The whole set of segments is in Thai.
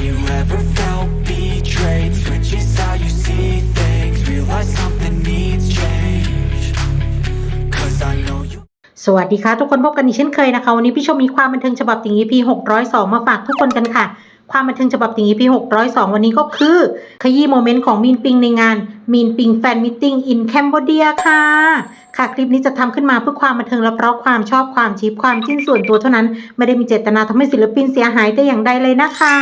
Have you ever felt betrayed? Switches how you see things Realize something needs change Cause I know you สวัสดีค่ะ ทุกคนพบกันอีกเช่นเคยนะคะ วันนี้พี่ชมมีความบันเทิงฉบับติ่ง EP 602 มาฝากทุกคนกันค่ะ ความบันเทิงฉบับติ่ง EP 602 วันนี้ก็คือ ขยี้โมเมนต์ของมีนปิงในงานมีนปิงแฟนมิทติ้งอินแคมโบเดียค่ะ ค่ะคลิปนี้จะทำขึ้นมาเพื่อความบันเทิงและเพราะความชอบความชีพความจิ้นส่วนตัวเท่านั้น ไม่ได้มีเจตนาทำให้ศิลปินเสียหายแต่อย่างใดเลยนะคะ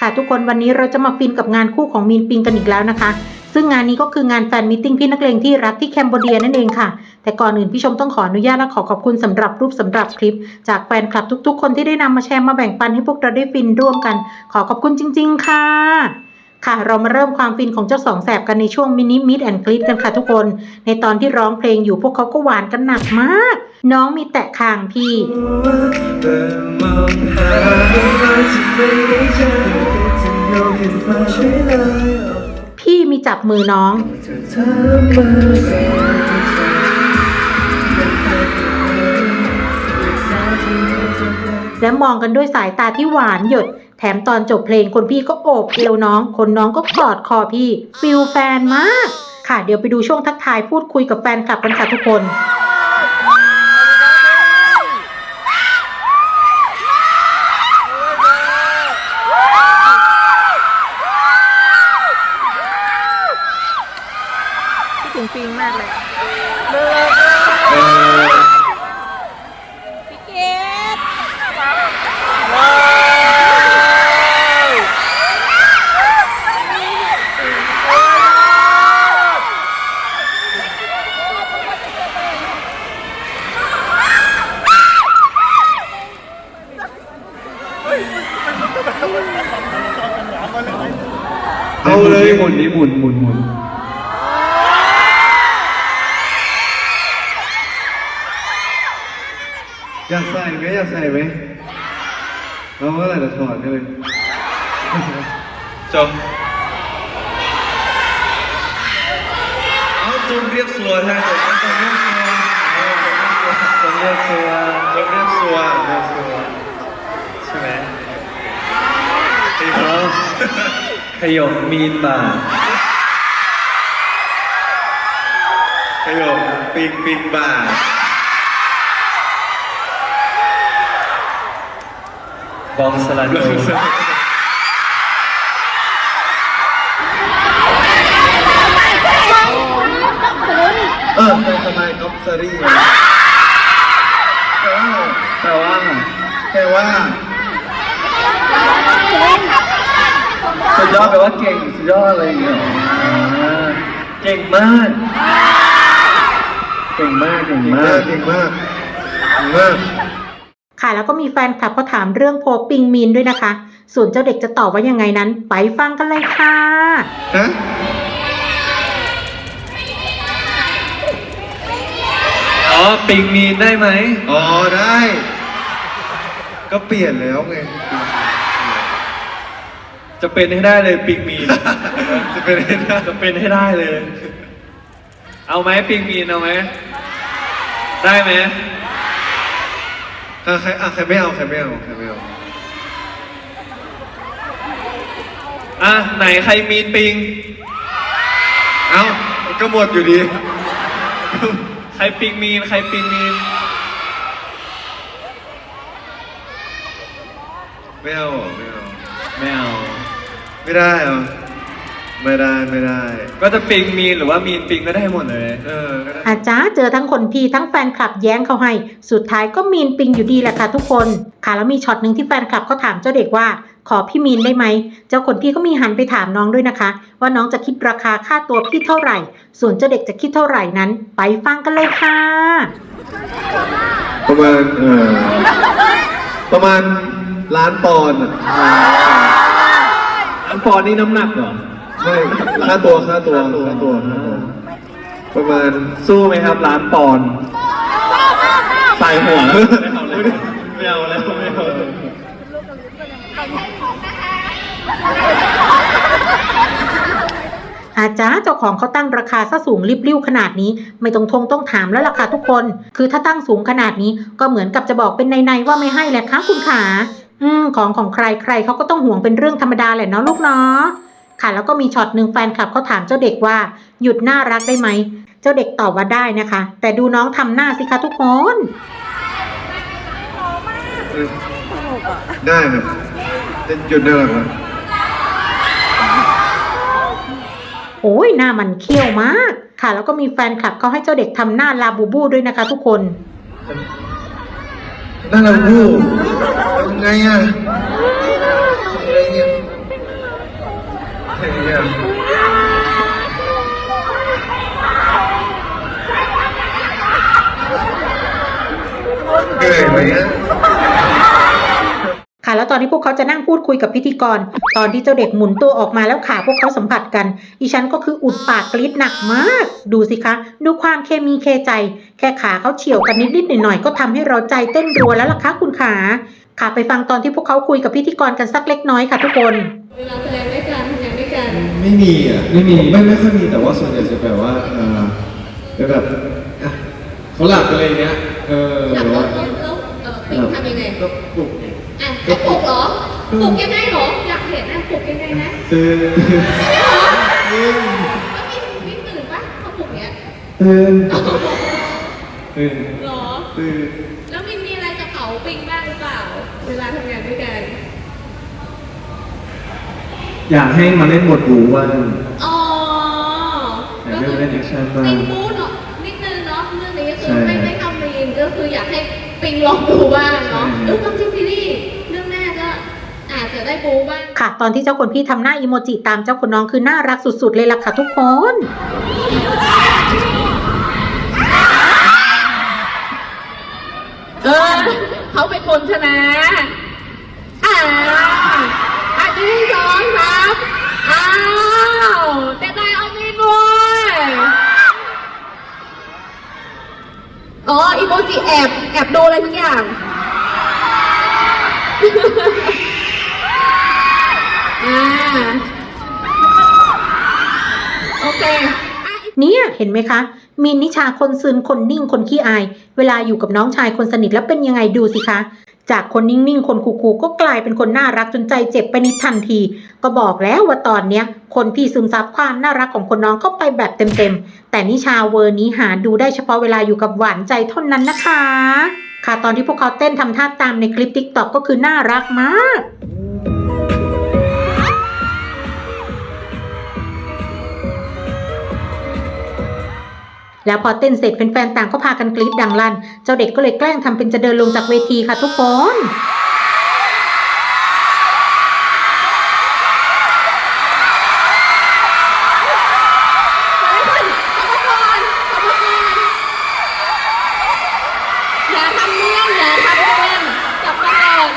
ค่ะทุกคนวันนี้เราจะมาฟินกับงานคู่ของมีนปิงกันอีกแล้วนะคะ ซึ่งงานนี้ก็คืองานแฟนมิทติ้งพี่นักเลงที่รักที่แคมโบเดียนั่นเองค่ะ แต่ก่อนอื่นพี่ชมต้องขออนุญาตและขอขอบคุณสำหรับรูปสำหรับคลิป จากแฟนคลับทุก ๆ คนที่ได้นำมาแชร์มาแบ่งปันให้พวกเราได้ฟินร่วมกัน ขอขอบคุณจริง ๆ ค่ะค่ะเรามาเริ่มความฟินของเจ้าสองแสบกันในช่วงมินิมิดแอนคลิปกันค่ะทุกคน ในตอนที่ร้องเพลงอยู่พวกเขาก็หวานกันหนักมาก น้องมีแตะคางพี่เพี่มีจับมือน้อง และมองกันด้วยสายตาที่หวานหยด แถมตอนจบเพลงคนพี่ก็โอบเอวน้อง คนน้องก็กอดคอพี่ฟิลแฟนมาก ค่ะเดี๋ยวไปดูช่วงทักทายพูดคุยกับแฟนคลับกันค่ะทุกคน จบเอาจงเรียกสัวแทนจงเรียกสัวจงเรียกสัวจงเรียกสัวเรียกสัวใช่ไหมขยมมีนบ่าขยมปิงปิงบ่าบองสลันโด เออทำไมก๊อปซารี่แปลว่าแปลว่าสุดยอดแปลว่าเก่งสุดยอดอะไรอย่างเงี้ยอ่าเก่งมาก เก่งมาก เก่งมาก เก่งมากเก่งมาก ค่ะ แล้วก็มีแฟนคลับก็ถามเรื่องโพสต์ปิงมีนด้วยนะคะ ส่วนเจ้าเด็กจะตอบว่ายังไงนั้น ไปฟังกันเลยค่ะ ฮะ อ๋อปิงมีนได้ไหมอ๋อได้ ก็เปลี่ยนแล้วไง จะเป็นให้ได้เลยปิงมีน จะเป็นไงนะจะเป็นให้ได้เลย เอาไหมปิงมีนเอาไหมได้ไหมอะใครอะใครไม่เอาใครไม่เอาใครไม่เอาอะไหนใครมีนปิง เอ้ามันก็หมดอยู่ดีใค รปิงมีน ใครปิงมีน ไม่เอาเหรอไม่เอา ไม่เอา ไม่ได้เหรอ ไม่ได้ไม่ได้ ก็จะปิงมีนหรือว่ามีนปิงก็ได้หมดเลย เออก็ได้อาจ้าเจอทั้งคนพี่ทั้งแฟนคลับแย้งเขาให้ สุดท้ายก็มีนปิงอยู่ดีแหละค่ะทุกคน ค่ะแล้วมีช็อตหนึ่งที่แฟนคลับเขาถามเจ้าเด็กว่า ขอพี่มีนได้ไหม เจ้าคนพี่ก็มีหันไปถามน้องด้วยนะคะ ว่าน้องจะคิดราคาค่าตัวพี่เท่าไหร่ ส่วนเจ้าเด็กจะคิดเท่าไหร่นั้น ไปฟังกันเลยค่ะ ประมาณเออประมาณล้านปอนด์อะอันปอนนี่น้ำหนักเหรอ ไม่ค่าตัวค่าตัวค่าตัวค่าตัวประมาณสู้ไหมครับร้านปอนใส่หัวแล้วไม่เอาแล้วไม่เอาแล้วอาจ้าเจ้าของเขาตั้งราคาซะสูงริบลิ่วขนาดนี้ ไม่ต้องทงต้องถามแล้วล่ะค่ะทุกคน คือถ้าตั้งสูงขนาดนี้ก็เหมือนกับจะบอกเป็นในๆว่าไม่ให้แหละคะคุณขาอืมของของใครใครเขาก็ต้องห่วงเป็นเรื่องธรรมดาแหละเนาะลูกเนาะ ค่ะ แล้วก็มีช็อตหนึ่งแฟนคลับเขาถามเจ้าเด็กว่า หยุดน่ารักได้ไหม เจ้าเด็กตอบว่าได้นะคะ แต่ดูน้องทำหน้าสิคะทุกคนได้ครับจะหยุดได้หรอครับโอ้ยหน้ามันเขี้ยวมาก ค่ะ แล้วก็มีแฟนคลับเขาให้เจ้าเด็กทำหน้าลาบูบูด้วยนะคะ ทุกคนน่ารักพูทำไงอะทำไงอะ ทำไงเหนื่อยไหมค่ะแล้วตอนที่พวกเขาจะนั่งพูดคุยกับพิธีกร ตอนที่เจ้าเด็กหมุนตัวออกมาแล้วขาพวกเขาสัมผัสกันอีฉันก็คืออุดปากกรีดหนักมาก ดูสิคะ ดูความเคมีเคใจ แค่ขาเขาเฉียวกันนิดๆหน่อยๆก็ทำให้เราใจเต้นรัวแล้วล่ะคะคุณขาค่ะไปฟังตอนที่พวกเขาคุยกับพิธีกรกันสักเล็กน้อยค่ะทุกคน เวลาแสดงด้วยกันทำงานด้วยกันไม่มีอะไม่มีไม่ไม่ค่อยมีแต่ว่าส่วนใหญ่จะแบบว่าเออเป็นแบบอะเขาหลับอะไรอย่างเงี้ยเออหลับหรือแล้ว่าวแล้วเออปิงทำยังไงก็ปลุกอะเขาปลุกเหรอปลุกยังไงเหรออยากเห็นนะปลุกยังไงนะตื่นไม่เหรอตื่นแล้วมินมินตื่นปะเขาปลุกเนี้ยตื่นตื่นเหรอตื่น แล้วมินมีอะไรจะเผาปิงบ้างหรือเปล่า เวลาทำงานด้วยกัน อยากให้มาเล่นบทบูวันอ๋ออยากเล่นเล่นแอคชั่นบ้างปิงบู๊เนาะนิดนึงเนาะเรื่องนี้ก็คือใช่ไม่ไม่ทำมีนก็คืออยากให้ปิงลองดูบ้างเนาะใช่ เออบางทีซีรีส์เรื่องหน้าก็อาจจะได้บู๊บ้าง ค่ะ ตอนที่เจ้าคนพี่ทำหน้าอีโมจิตามเจ้าคนน้องคือน่ารักสุดๆเลยล่ะค่ะทุกคน เออเขาเป็นคนชนะอ่าอันที่สองครับอ้าวแต่ได้เอามีด้วยอ๋ออีโมจิแอบแอบดูอะไรทุกอย่าง อ่าโอเคอะ เนี่ยเห็นไหมคะ มีนนิชาคนซึนคนนิ่งคนขี้อาย เวลาอยู่กับน้องชายคนสนิทแล้วเป็นยังไงดูสิคะ จากคนนิ่งๆ คนคูลๆก็กลายเป็นคนน่ารักจนใจเจ็บไปนิดทันที ก็บอกแล้วว่าตอนเนี้ย คนพี่ซึมซับความน่ารักของคนน้องเข้าไปแบบเต็มๆ แต่นิชาเวอร์นี้หาดูได้เฉพาะเวลาอยู่กับหวานใจเท่านั้นนะคะ ค่ะตอนที่พวกเขาเต้นทำท่าตามในคลิปติ๊กต็อกก็คือน่ารักมาก แล้วพอเต้นเสร็จแฟนๆต่างก็พากันกรี๊ดดังลั่น เจ้าเด็กก็เลยแกล้งทำเป็นจะเดินลงจากเวทีค่ะทุกคน อย่าทำเนียนอย่าทำเนียนกลับมาก่อน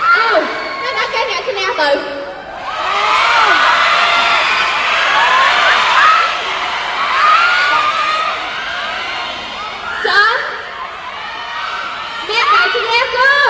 เอ้าไม่นักแค่เนี้ยคะแนนตื่นจ้าเรียกใครที่เรียกคือ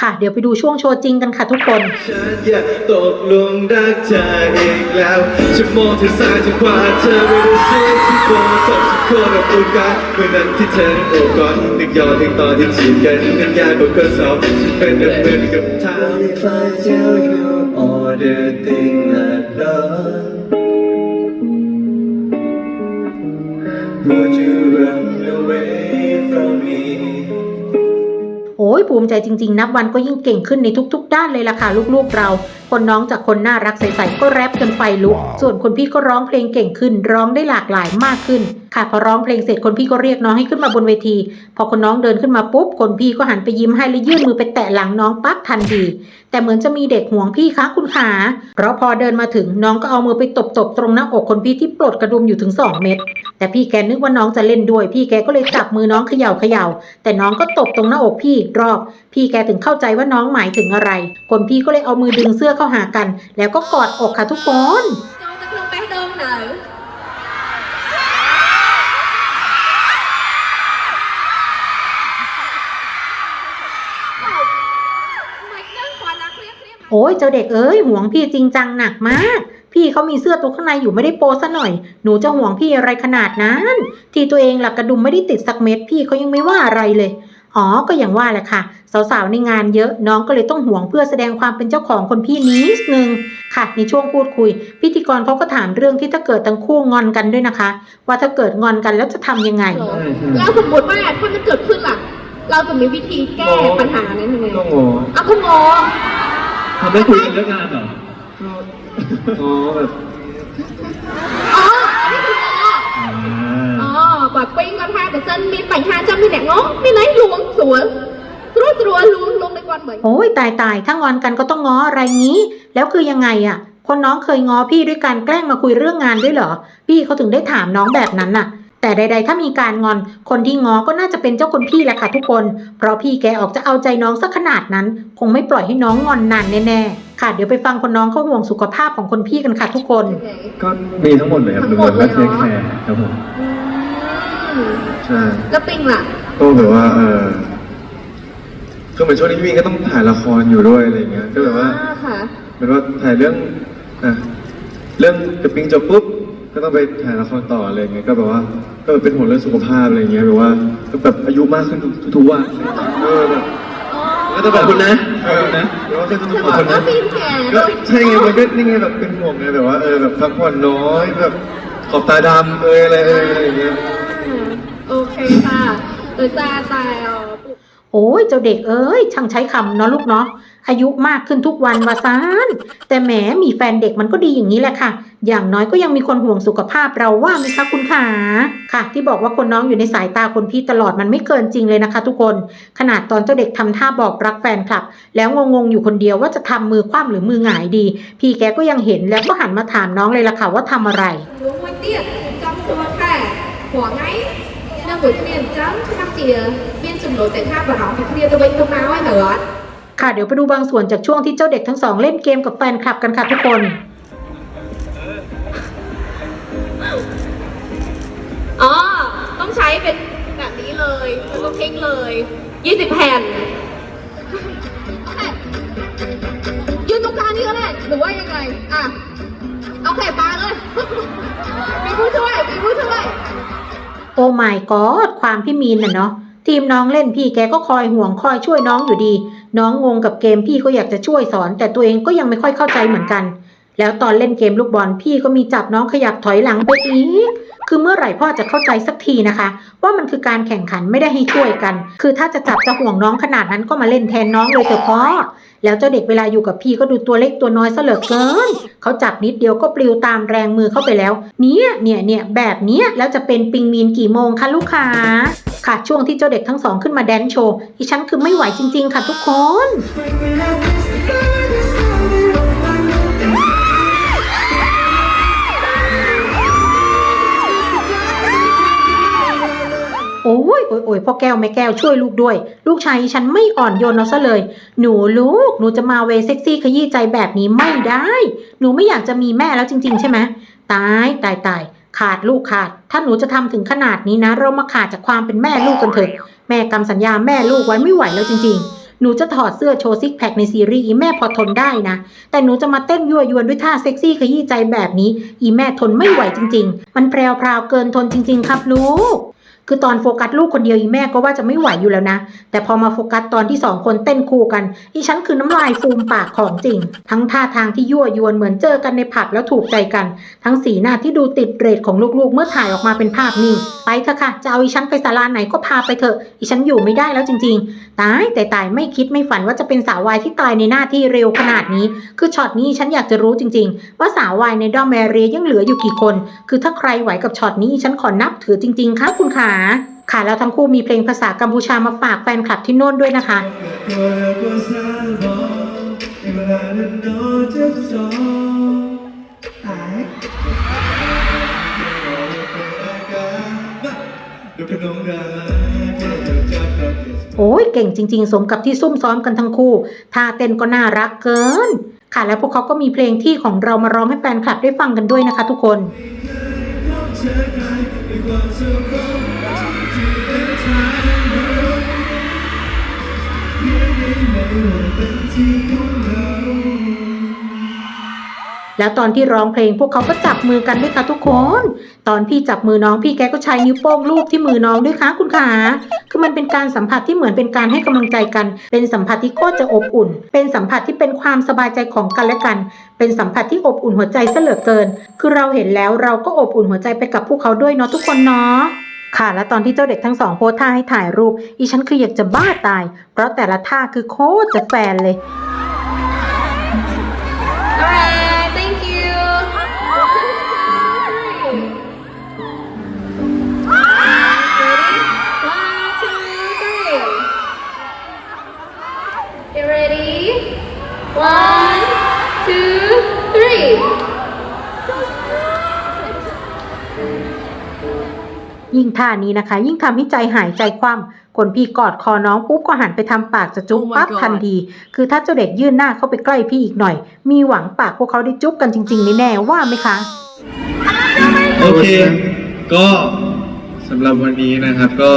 ค่ะ เดี๋ยวไปดูช่วงโชว์จริงกันค่ะทุกคนฉันอยากตกลุมรักเธออีกแล้วฉันมองเธอซ้ายเธอขวาเธอไม่ได้ซื้อที่โบทอบสักคนกับตัวกันเมื่อนั้นที่เธอโอบกอดนึกย้อนถึงตอนที่จีบกันนั้นยากกว่าข้อสอบฉันเป็นเหมือนกับเธอ If I tell you all the things I love Would you ยภูมิใจจริง ๆ นับวันก็ยิ่งเก่งขึ้นในทุก ๆ ด้านเลยล่ะค่ะลูกๆเรา คนน้องจากคนน่ารักใสๆก็แรปจนไฟลุก ส่วนคนพี่ก็ร้องเพลงเก่งขึ้น ร้องได้หลากหลายมากขึ้น ค่ะพอร้องเพลงเสร็จคนพี่ก็เรียกน้องให้ขึ้นมาบนเวที พอคนน้องเดินขึ้นมาปุ๊บคนพี่ก็หันไปยิ้มให้และยื่นมือไปแตะหลังน้องปั๊บทันทีแต่เหมือนจะมีเด็กห่วงพี่คะคุณขาเพราะพอเดินมาถึงน้องก็เอามือไปตบๆตรงหน้าอกคนพี่ที่ปลดกระดุมอยู่ถึง 2 เม็ดแต่พี่แกนึกว่าน้องจะเล่นด้วย พี่แกก็เลยจับมือน้องเขย่าเขย่าแต่น้องก็ตบตรงหน้าอกพี่อีกรอบ พี่แกถึงเข้าใจว่าน้องหมายถึงอะไร คนพี่ก็เลยเอามือดึงเสื้อเข้าหากัน แล้วก็กอดอกค่ะทุกคน อ้ยเจ้าเด็กเอ้ยห่วงพี่จริงจังหนักมาก พี่เขามีเสื้อตัวข้างในอยู่ไม่ได้โปซะหน่อย หนูจะห่วงพี่อะไรขนาดนั้น ที่ตัวเองหลักกระดุมไม่ได้ติดสักเม็ดพี่เขายังไม่ว่าอะไรเลยอ๋อ ก็อย่างว่าแหละค่ะ สาวๆ ในงานเยอะน้องก็เลยต้องห่วงเพื่อแสดงความเป็นเจ้าของคนพี่นิดนึงค่ะ ในช่วงพูดคุย พิธีกรเขาก็ถามเรื่องที่ถ้าเกิดทั้งคู่งอนกันด้วยนะคะ ว่าถ้าเกิดงอนกันแล้วจะทำยังไง แล้วสมมติว่าถ้ามันเกิดขึ้นล่ะ เราจะมีวิธีแก้ปัญหานั้นยังไงก็งอเอาก็งอ ทำไม่คุยกันเรื่องงานเหรออ๋อแบบอ๋อนี่คืองออ่า อ๋อแบบปิ้งกระทะกับเส้นมีปัญหาจะมีแหนงงมีไหนหลวงสวนตรัวตรัวลวงลงในกวนเหมือนโอ้ยตายตายถ้างอนกันก็ต้องง้ออะไรงี้ แล้วคือยังไงอะคนน้องเคยง้อพี่ด้วยการแกล้งมาคุยเรื่องงานด้วยเหรอ พี่เขาถึงได้ถามน้องแบบนั้นน่ะ แต่ใด ๆ ถ้ามีการงอน คนที่ง้อก็น่าจะเป็นเจ้าคนพี่แหละค่ะทุกคน เพราะพี่แกออกจะเอาใจน้องสักขนาดนั้น คงไม่ปล่อยให้น้องงอนนานแน่ๆ ค่ะ เดี๋ยวไปฟังคนน้องเขาห่วงสุขภาพของคนพี่กันค่ะทุกคน ก็มีทั้งหมดเลยครับทั้งหมดเลยรวมเนอะๆก็เทคแคร์ครับผมอืมใช่แล้วปิ้งล่ะก็แบบว่าเออคือเหมือนช่วงนี้พี่มีนก็ต้องถ่ายละครอยู่ด้วยอะไรเงี้ยก็แบบว่าอ่ค่ะ เหมือนว่าถ่ายเรื่องอะเรื่องกับปิงจบปุ๊บ ก็ต้องไปถ่ายละครต่ออะไรเงี้ยก็แบบว่าก็เป็นห่วงเรื่องสุขภาพอะไรเงี้ยแบบว่าก็แบบอายุมากขึ้นทุกๆวันเออแบบอ๋อก็ต้องขอบคุณนะขอบคุณนะเดี๋ยวว่าก็ต้องจะขบออบกคุณว่านะปิ้งแก่ก็ใช่ไงมันก็นี่ไงแบบเป็นห่วงไงแบบว่าเออแบบพักผ่อนน้อยแบบขอบตาดำเอยอะไรเอยอะไรอย่างเงี้ย โอเคค่ะโดยตาตายเอาโอ้ยเจ้าเด็กเอ้ยช่างใช้คำเนาะลูกเนาะอายุมากขึ้นทุกวันวาซานแต่แหมมีแฟนเด็กมันก็ดีอย่างนี้แหละค่ะ อย่างน้อยก็ยังมีคนห่วงสุขภาพเราว่าไหมคะคุณขาค่ะ ที่บอกว่าคนน้องอยู่ในสายตาคนพี่ตลอดมันไม่เกินจริงเลยนะคะ ทุกคนขนาดตอนเจ้าเด็กทำท่าบอกรักแฟนคลับ แล้วงงๆอยู่คนเดียวว่าจะทำมือคว่ำหรือมือหงายดี พี่แกก็ยังเห็นแล้วก็หันมาถามน้องเลยล่ะค่ะว่าทำอะไรหัวเตี้ยจำตัวแค่หัวไงนางบุญเนียนจังทักเจียเบี้ยจุ่มโหลแต่ท่าบ่าวทักเจียตะเวนตะมาไว้เหรอค่ะเดี๋ยวไปดูบางส่วนจากช่วงที่เจ้าเด็กทั้งสองเล่นเกมกับแฟนคลับกันค่ะทุกคน อ๋อ ต้องใช้เป็นแบบนี้เลยแล้วก็พลิกเลย 20 แผ่น ยืนตรงกลางนี่ก็ได้หรือว่ายังไง อะโอเคปาเลย มีผู้ช่วย มีผู้ช่วย โอ้ my god ความพี่มีนน่ะเนาะทีมน้องเล่นพี่แกก็คอยห่วงคอยช่วยน้องอยู่ดี น้องงงกับเกมพี่ก็อยากจะช่วยสอน แต่ตัวเองก็ยังไม่ค่อยเข้าใจเหมือนกัน แล้วตอนเล่นเกมลูกบอลพี่ก็มีจับน้องขยับถอยหลังไปอีก คือเมื่อไหร่พ่อจะเข้าใจสักทีนะคะ ว่ามันคือการแข่งขันไม่ได้ให้ช่วยกัน คือถ้าจะจับจะห่วงน้องขนาดนั้นก็มาเล่นแทนน้องเลยเถอะพ่อ แล้วเจ้าเด็กเวลาอยู่กับพี่ก็ดูตัวเล็กตัวน้อยซะเหลือเกิน เขาจับนิดเดียวก็ปลิวตามแรงมือเข้าไปแล้ว เนี่ยเนี่ยเนี่ยแบบเนี้ยแล้วจะเป็นปิงมีนกี่โมงคะลูกค้าค่ะช่วงที่เจ้าเด็กทั้งสองขึ้นมาแดนโชว์อีฉันคือไม่ไหวจริง ๆ ค่ะทุกคน ยโอ้ยโอ้ยพ่อแก้วแม่แก้วช่วยลูกด้วย ลูกชายฉันไม่อ่อนโยนเอาซะเลย หนูลูก หนูจะมาเวเซ็กซี่ขยี้ใจแบบนี้ไม่ได้ หนูไม่อยากจะมีแม่แล้วจริง ๆ ใช่ไหมตายตายตายขาดลูกขาด ถ้าหนูจะทำถึงขนาดนี้นะ เรามาขาดจากความเป็นแม่ลูกกันเถอะแม่กำสัญญาแม่ลูกไว้ไม่ไหวแล้วจริงๆหนูจะถอดเสื้อโชว์ซิกแพคในซีรีส์อีแม่พอทนได้นะ แต่หนูจะมาเต้นยั่วยวนด้วยท่าเซ็กซี่ขยี้ใจแบบนี้ อีแม่ทนไม่ไหวจริง ๆ มันแพรวๆเกินทนจริง ๆ ครับลูก คือตอนโฟกัสลูกคนเดียวอีแม่ก็ว่าจะไม่ไหวอยู่แล้วนะ แต่พอมาโฟกัสตอนที่สองคนเต้นคู่กัน อีฉันคือน้ำลายฟูมปากของจริง ทั้งท่าทางที่ยั่วยวนเหมือนเจอกันในผับแล้วถูกใจกัน ทั้งสีหน้าที่ดูติดเรทของลูกๆ เมื่อถ่ายออกมาเป็นภาพนิ่งไปเถอะค่ะ จะเอาอีฉันไปศาลาไหนก็พาไปเถอะ อีฉันอยู่ไม่ได้แล้วจริง ๆ ตายแต่ตายไม่คิดไม่ฝันว่าจะเป็นสาววายที่ตายในหน้าที่เร็วขนาดนี้ คือช็อตนี้ฉันอยากจะรู้จริง ๆ ว่าสาววายในดอมแมรียยังเหลืออยู่กี่คน คือถ้าใครไหวกับช็อตนี้ฉันขอนับถือจริง ๆค่ะคุณขา ค่ะ แล้วทั้งคู่มีเพลงภาษากัมพูชามาฝากแฟนคลับที่โน่นด้วยนะคะ โอ้ยเก่งจริง ๆ สมกับที่ซุ่มซ้อมกันทั้งคู่ท่าเต้นก็น่ารักเกิน ค่ะแล้วพวกเขาก็มีเพลงที่ของเรามาร้องให้แฟนคลับได้ฟังกันด้วยนะคะทุกคน แล้วตอนที่ร้องเพลงพวกเขาก็จับมือกันด้วยค่ะทุกคน ตอนพี่จับมือน้องพี่แกก็ใช้นิ้วโป้งลูบที่มือน้องด้วยค่ะคุณขาคือมันเป็นการสัมผัสที่เหมือนเป็นการให้กำลังใจกัน เป็นสัมผัสที่โคตรจะอบอุ่น เป็นสัมผัสที่เป็นความสบายใจของกันและกัน เป็นสัมผัสที่อบอุ่นหัวใจซะเหลือเกิน คือเราเห็นแล้วเราก็อบอุ่นหัวใจไปกับพวกเขาด้วยเนาะทุกคนเนาะค่ะและตอนที่เจ้าเด็กทั้งสองโพสท่าให้ถ่ายรูปอีฉันคืออยากจะบ้าตาย เพราะแต่ละท่าคือโคตรจะแฟนเลย ยิ่งท่านี้นะคะ ยิ่งทำให้ใจหายใจคว่ำคนพี่กอดคอน้องปุ๊บก็หันไปทำปากจะจุ๊บ Oh my ปั๊บ God ทันที คือถ้าเจ้าเด็กยื่นหน้าเข้าไปใกล้พี่อีกหน่อย มีหวังปากพวกเขาได้จุ๊บกันจริงๆแน่ๆว่าไหมคะ โอเค ก็สำหรับวันนี้นะครับก็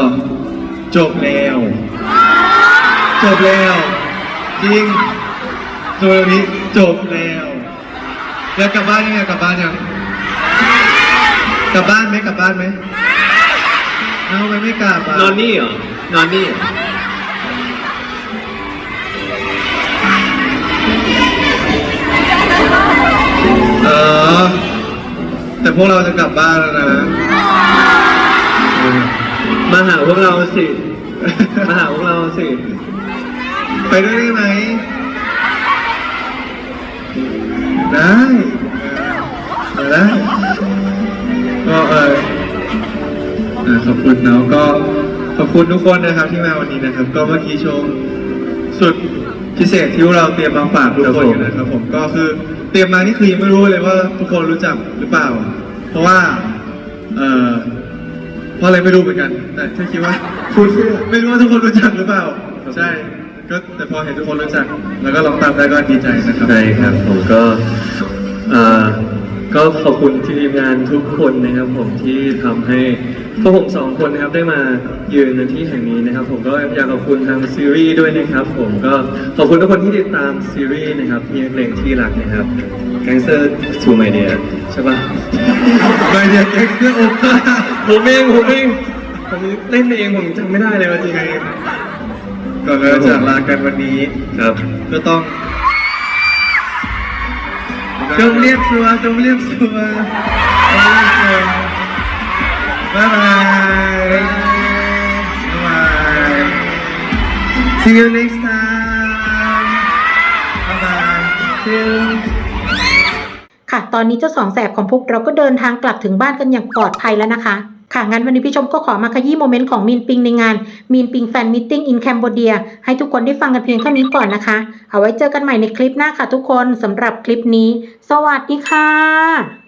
จบแล้ว จบแล้วจริงสำหรับวันนี้จบแล้ว แล้วกลับบ้านยังไงกลับบ้านยังกลับบ้านไหมกลับบ้านไหม เอาทำไมไม่กลับอะนอนนี่เหรอ นอนนี่เหรอเออ แต่พวกเราจะกลับบ้านแล้วนะ มาหาพวกเราสิ มาหาพวกเราสิ ไปด้วยได้ไหม ได้ อ่าขอบคุณเนาะก็ขอบคุณทุกคนนะครับที่มาวันนี้นะครับ ก็เมื่อกี้โชว์สุดพิเศษที่เราเตรียมมาฝากทุกคนอยู่นะครับ ผมก็คือเตรียมมานี่คือยังไม่รู้เลยว่าทุกคนรู้จักหรือเปล่า เพราะว่าเออเพราะอะไรไม่รู้เหมือนกัน แต่แค่คิดว่าพูดไม่รู้ว่าทุกคนรู้จักหรือเปล่า ใช่ก็แต่พอเห็นทุกคนรู้จัก แล้วก็ลองตามได้ก็ดีใจนะครับใช่ครับผมก็อ่า ก็ขอบคุณทีมงานทุกคนนะครับผมที่ทำให้พวกผมสองคนนะครับได้มายืนในที่แห่งนี้นะครับ ผมก็อยากขอบคุณทางซีรีส์ด้วยนะครับ ผมก็ขอบคุณทุกคนที่ติดตามซีรีส์นะครับที่เพลงที่รักนะครับ Gangster to My Dear ใช่ปะไม่เดียเอ็กซ์เโอเปร่าผมเองผมเองผมเล่นเองผมจำไม่ได้เลยว่าจริงไงก่อนเราจะลากันวันนี้ครับก็ต้อง จงเรียบสัวจงเรียบสัวจงเรียบสัวบ๊ายบายบ๊ายบาย see you next time บ๊ายบาย see you ค่ะ ตอนนี้เจ้าสองแสบของพวกเราก็เดินทางกลับถึงบ้านกันอย่างปลอดภัยแล้วนะคะ ค่ะ งั้นวันนี้พี่ชมก็ขอมาขยี้โมเมนต์ของมีนปิงในงานมีนปิงแฟนมิทติ้งอินแคนเบเดียให้ทุกคนได้ฟังกันเพียงเท่านี้ก่อนนะคะ เอาไว้เจอกันใหม่ในคลิปหน้าค่ะทุกคนสำหรับคลิปนี้ สวัสดีค่ะ